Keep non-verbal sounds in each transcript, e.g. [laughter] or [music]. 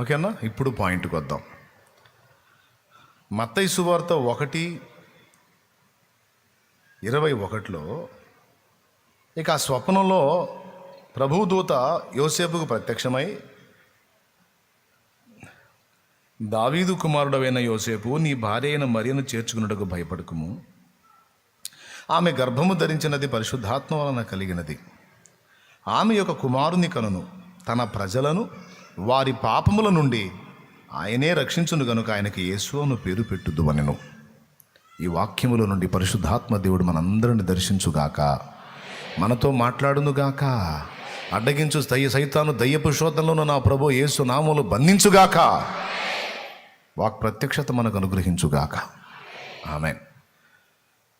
ఓకేనా? ఇప్పుడు పాయింట్కి వద్దాం. మత్తయి సువార్త ఒకటి ఇరవై ఒకటిలో ఇక ఆ స్వప్నంలో ప్రభుదూత యోసేపుకు ప్రత్యక్షమై దావీదు కుమారుడవైన యోసేపు నీ భార్య అయిన మరియను చేర్చుకున్నట్టుకు భయపడకుము. ఆమె గర్భము ధరించినది పరిశుద్ధాత్మ వలన కలిగినది. ఆమె యొక్క కుమారుని కనును తన ప్రజలను వారి పాపముల నుండి ఆయనే రక్షించును గనుక ఆయనకి యేసు అను పేరు పెట్టుద్దు అనెను ఈ వాక్యముల నుండి పరిశుద్ధాత్మ దేవుడు మనందరిని దర్శించుగాక మనతో మాట్లాడునుగాక అడ్డగించు దయ్య సైతాను దయ్యపు శోధనలను నా ప్రభు యేసు నామములు బంధించుగాక. వాక్ ప్రత్యక్షత మనకు అనుగ్రహించుగాక. ఆమె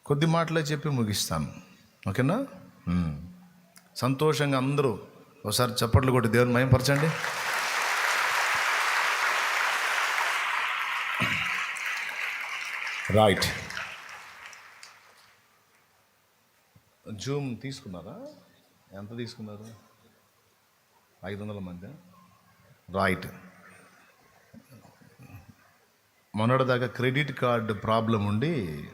కొద్ది మాటలే చెప్పి ముగిస్తాను. ఓకేనా? సంతోషంగా అందరూ ఒకసారి చప్పట్లు కొట్టి దేవుని మయంపరచండి రైట్ జూమ్ తీసుకున్నారా? ఎంత తీసుకున్నారు? ఐదు వందల మంది? రైట్ మొన్నటిదాకా క్రెడిట్ కార్డు ప్రాబ్లం ఉండి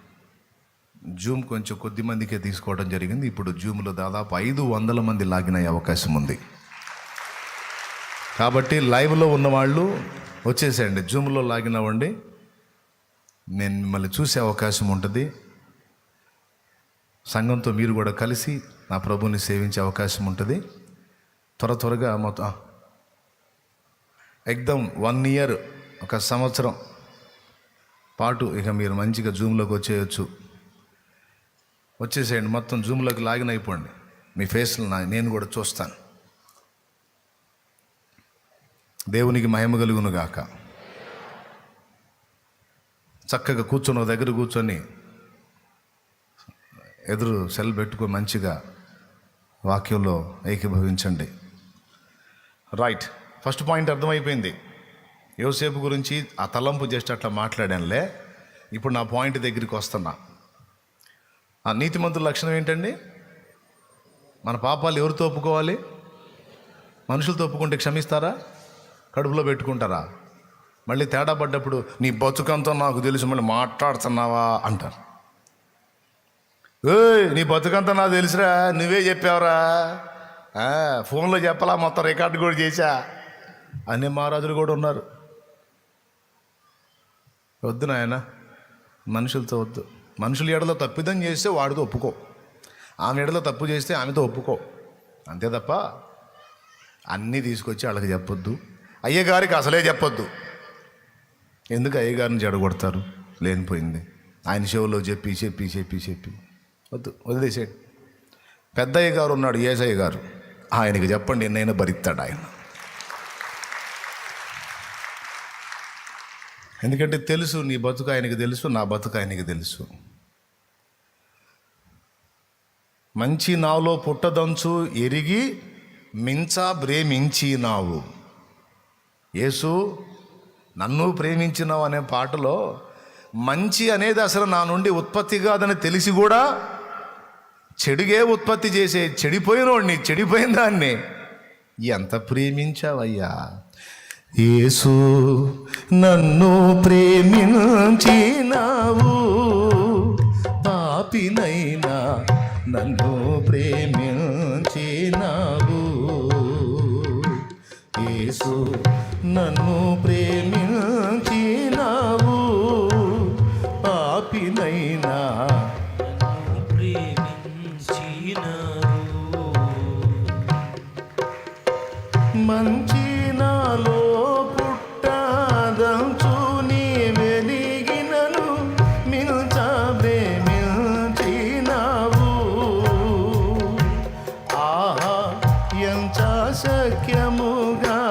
జూమ్ కొంచెం కొద్ది మందికే తీసుకోవడం జరిగింది. ఇప్పుడు జూమ్లో దాదాపు ఐదు వందల మంది లాగిన అవకాశం ఉంది. కాబట్టి లైవ్లో ఉన్నవాళ్ళు వచ్చేసేయండి. జూమ్లో లాగిన్ అవ్వండి. నేను మిమ్మల్ని చూసే అవకాశం ఉంటుంది. సంఘంతో మీరు కూడా కలిసి నా ప్రభుని సేవించే అవకాశం ఉంటుంది. త్వర త్వరగా మొత్తం ఎగ్దమ్ వన్ ఇయర్ ఒక సంవత్సరం పాటు ఇక మీరు మంచిగా జూమ్లోకి వచ్చేయచ్చు. వచ్చేసేయండి మొత్తం జూమ్లోకి లాగిన్ అయిపోండి. మీ ఫేస్లు నా నేను కూడా చూస్తాను. దేవునికి మహిమ కలుగును గాక. చక్కగా కూర్చొని ఒక దగ్గర కూర్చొని ఎదురు సెల్ పెట్టుకొని మంచిగా వాక్యంలో ఏకీభవించండి. రైట్ ఫస్ట్ పాయింట్ అర్థమైపోయింది. యోసేపు గురించి ఆ తలంపు జస్ట్ అట్లా మాట్లాడానులే. ఇప్పుడు నా పాయింట్ దగ్గరికి వస్తున్నా. ఆ నీతిమంతుల లక్షణం ఏంటండి? మన పాపాలు ఎవరితో ఒప్పుకోవాలి? మనుషులతో ఒప్పుకుంటే క్షమిస్తారా? కడుపులో పెట్టుకుంటారా? మళ్ళీ తేడా పడ్డప్పుడు నీ బతుకంతా నాకు తెలుసు మళ్ళీ మాట్లాడుతున్నావా? అంటారు. ఏయ్ నీ బతుకంతా నాకు తెలుసురా నువ్వే చెప్పావురా. ఫోన్లో చెప్పాలా మొత్తం రికార్డు కూడా చేశా. అన్ని మహారాజులు కూడా ఉన్నారు. వద్దు నాయన మనుషులతో వద్దు. మనుషుల ఎడలో తప్పిదం చేస్తే వాడితో ఒప్పుకో. ఆమె ఎడలో తప్పు చేస్తే ఆమెతో ఒప్పుకో. అంతే తప్ప అన్నీ తీసుకొచ్చి వాళ్ళకి చెప్పొద్దు. అయ్యగారికి అసలే చెప్పొద్దు. ఎందుకు అయ్యగారిని జడగొడతారు? లేనిపోయింది. ఆయన షోలో చెప్పి చెప్పి చెప్పి చెప్పి. వద్దు వదిలేసాడు పెద్దయ్య గారు ఉన్నాడు ఏసయ్య గారు. ఆయనకి చెప్పండి ఎన్నైనా భరిస్తాడు ఆయన. ఎందుకంటే తెలుసు నీ బతుకు ఆయనకి తెలుసు నా బతుకు ఆయనకి తెలుసు. మంచి నాలో పుట్టదంచు ఎరిగి మించా ప్రేమించినావు యేసు నన్ను ప్రేమించినావు అనే పాటలో మంచి అనేది అసలు నా నుండి ఉత్పత్తి కాదని తెలిసి కూడా చెడుగే ఉత్పత్తి చేసే చెడిపోయినోడిని చెడిపోయిన దాన్ని. ఎంత ప్రేమించావయ్యా? యేసు నన్ను ప్రేమించినావు. పాపినైనా నన్ను ప్రేమించినావు. యేసు నన్ను ప్రే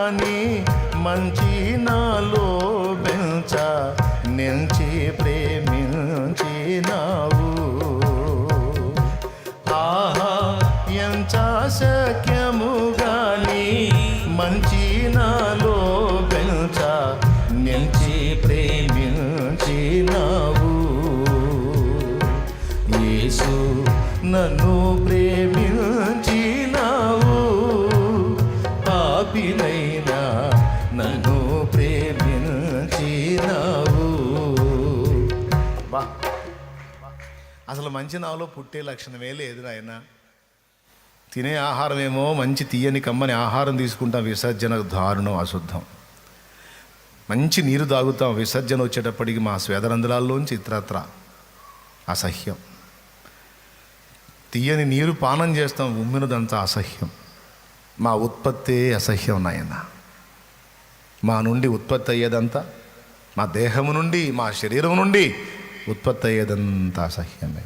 గాని మంచి నాలో పెంచ నిల్చి ప్రేమించినావు. ఆహా ఎంత శక్యము గాని మంచి నాలో పెంచ నిలిచి ప్రేమించినావు. యేసు నన్ను ప్రే మంచి నాలో పుట్టే లక్షణమే లేదు నాయన. తినే ఆహారం ఏమో మంచి తీయని కమ్మని ఆహారం తీసుకుంటాం విసర్జన దారుణం అశుద్ధం. మంచి నీరు తాగుతాం విసర్జన వచ్చేటప్పటికి మా స్వేదరంధ్రాల్లోంచి ఇతరత్ర అసహ్యం. తీయని నీరు పానం చేస్తాం ఉమ్మినదంతా అసహ్యం. మా ఉత్పత్తే అసహ్యం నాయన. మా నుండి ఉత్పత్తి అయ్యేదంతా మా దేహము నుండి మా శరీరం నుండి ఉత్పత్తి అయ్యేదంతా అసహ్యమే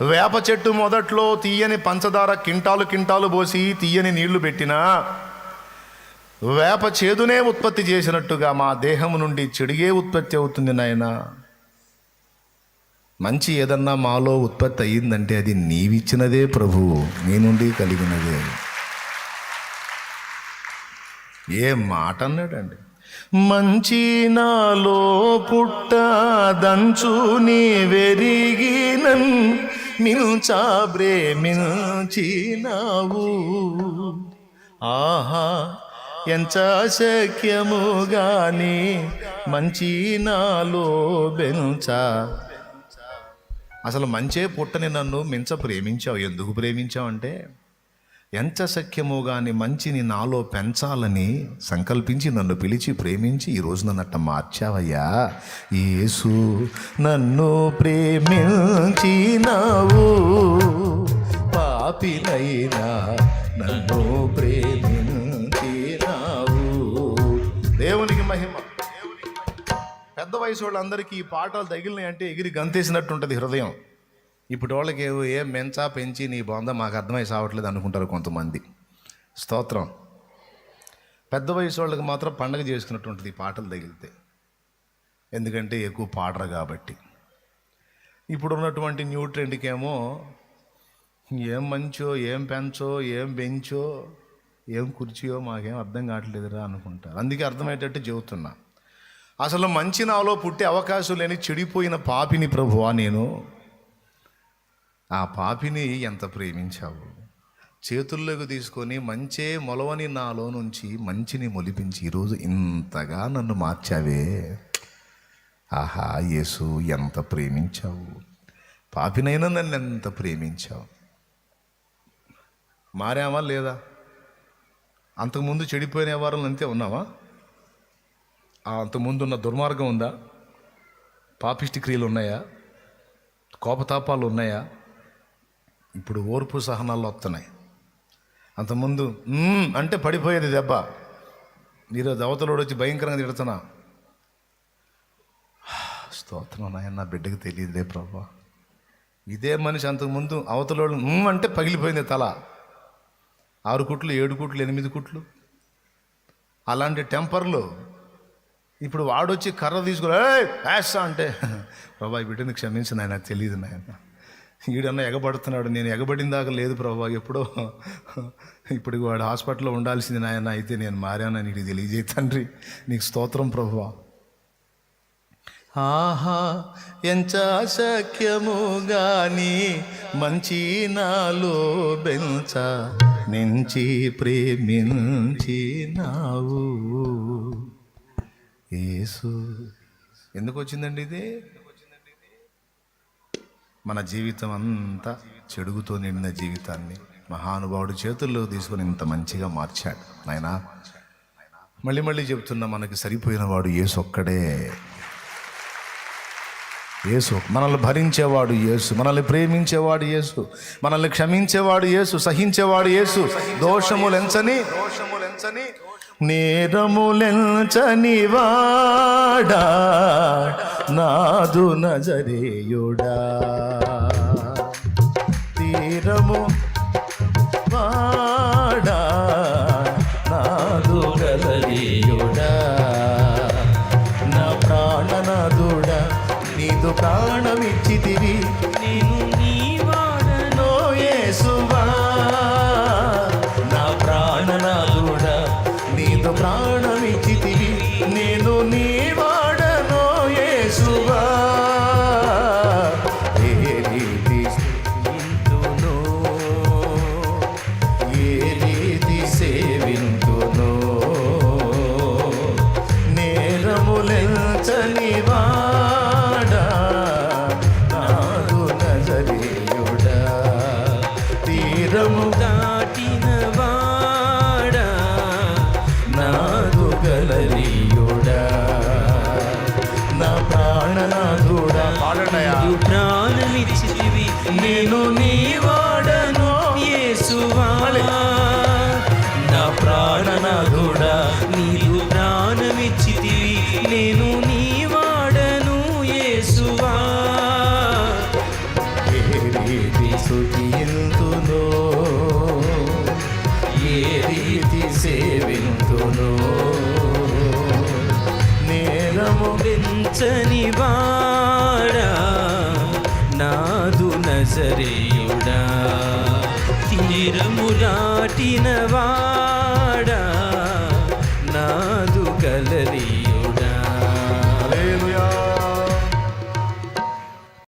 వేప చెట్టు మొదట్లో తీయని పంచదార కింటాలు కింటాలు పోసి తీయని నీళ్ళు పెట్టినా వేప చేదునే ఉత్పత్తి చేసినట్టుగా మా దేహము నుండి చెడుగే ఉత్పత్తి అవుతుంది నాయన. మంచి ఏదన్నా మాలో ఉత్పత్తి అయ్యిందంటే అది నీవిచ్చినదే ప్రభు నీ నుండి కలిగినదే. ఏ మాట అన్నాడండి? మంచి నాలో పుట్ట దంచు నీ వెరిగినన్ మిల్చా ప్రేమించినావు ఆహా ఎంత శక్యము గాని మంచి నాలో బెంచా అసలు మంచే పుట్టని నన్ను మించ ప్రేమించావు ఎందుకు ప్రేమించావు అంటే ఎంత సఖ్యమో గాని మంచిని నాలో పెంచాలని సంకల్పించి నన్ను పిలిచి ప్రేమించి ఈ రోజున నట్ట మార్చావయ్యా. యేసు నన్ను ప్రేమించినావు పాపినైనా నన్ను ప్రేమించినావు దేవునికి మహిమ. పెద్ద వయసు వాళ్ళందరికీ ఈ పాటలు తగిలినాయి అంటే ఎగిరి గంతేసినట్టు ఉంటుంది హృదయం. ఇప్పుడు వాళ్ళకి ఏ ఏం మెంచా పెంచి నీ బొంద మాకు అర్థమై సావట్లేదు అనుకుంటారు కొంతమంది. స్తోత్రం. పెద్ద వయసు వాళ్ళకి మాత్రం పండగ చేసుకున్నట్టు ఉంటుంది ఈ పాటలు తగిలితే. ఎందుకంటే ఎక్కువ పాడరు కాబట్టి. ఇప్పుడు ఉన్నటువంటి న్యూ ట్రెండ్కేమో ఏం మంచో ఏం పెంచో ఏం బెంచో ఏం కుర్చీయో మాకేం అర్థం కావట్లేదురా అనుకుంటారు. అందుకే అర్థమయ్యేటట్టు చెబుతున్నా. అసలు మంచి నాలో పుట్టే అవకాశం లేని చెడిపోయిన పాపిని ప్రభువా నేను. ఆ పాపిని ఎంత ప్రేమించావు? చేతుల్లోకి తీసుకొని మంచే మొలవని నాలో నుంచి మంచిని మొలిపించి ఈరోజు ఇంతగా నన్ను మార్చావే. ఆహా యేసు ఎంత ప్రేమించావు? పాపినైనా నన్ను ఎంత ప్రేమించావు? మారామా లేదా? అంతకుముందు చెడిపోయిన వారం అంతే ఉన్నావా? అంతకుముందు ఉన్న దుర్మార్గం ఉందా? పాపిష్టి క్రియలు ఉన్నాయా? కోపతాపాలు ఉన్నాయా? ఇప్పుడు ఓర్పు సహనాలు వస్తున్నాయి. అంతకుముందు అంటే పడిపోయేది దెబ్బ. ఈరోజు అవతలోడు వచ్చి భయంకరంగా తిడుతున్నా. స్తోత్రం నాయన నా బిడ్డకి తెలియదులే ప్రభా. ఇదే మనిషి అంతకుముందు అవతలోడు అంటే పగిలిపోయింది తల. ఆరు కుట్లు ఏడు కుట్లు ఎనిమిది కుట్లు. అలాంటి టెంపర్లు ఇప్పుడు వాడొచ్చి కర్ర తీసుకుని అంటే. [laughs] ప్రభా ఈ బిడ్డని క్షమించిన ఆయన తెలియదు నాయన. ఈడన్నా ఎగబడుతున్నాడు నేను ఎగబడిన దాకా లేదు ప్రభా ఎప్పుడో. ఇప్పుడు వాడు హాస్పిటల్లో ఉండాల్సింది నాయన అయితే నేను మారానని నీకు తెలియజేయ తండ్రి. నీకు స్తోత్రం ప్రభువా ఆహా ఎంత శక్యము గాని మంచి నాలో బెంచ నుంచి ప్రేమించినావు. ఏసు ఎందుకు వచ్చిందండి ఇది? మన జీవితం అంతా చెడుగుతో నిండిన జీవితాన్ని మహానుభావుడు చేతుల్లో తీసుకొని ఇంత మంచిగా మార్చాడు. నాయనా మళ్ళీ మళ్ళీ చెప్తున్నా మనకి సరిపోయిన వాడు యేసు ఒక్కడే. యేసు మనల్ని భరించేవాడు యేసు మనల్ని ప్రేమించేవాడు యేసు మనల్ని క్షమించేవాడు యేసు సహించేవాడు యేసు. దోషములెంచని దోషములెంచని నేరములెంచని వాడా నాదు నజరేయుడా சனிவா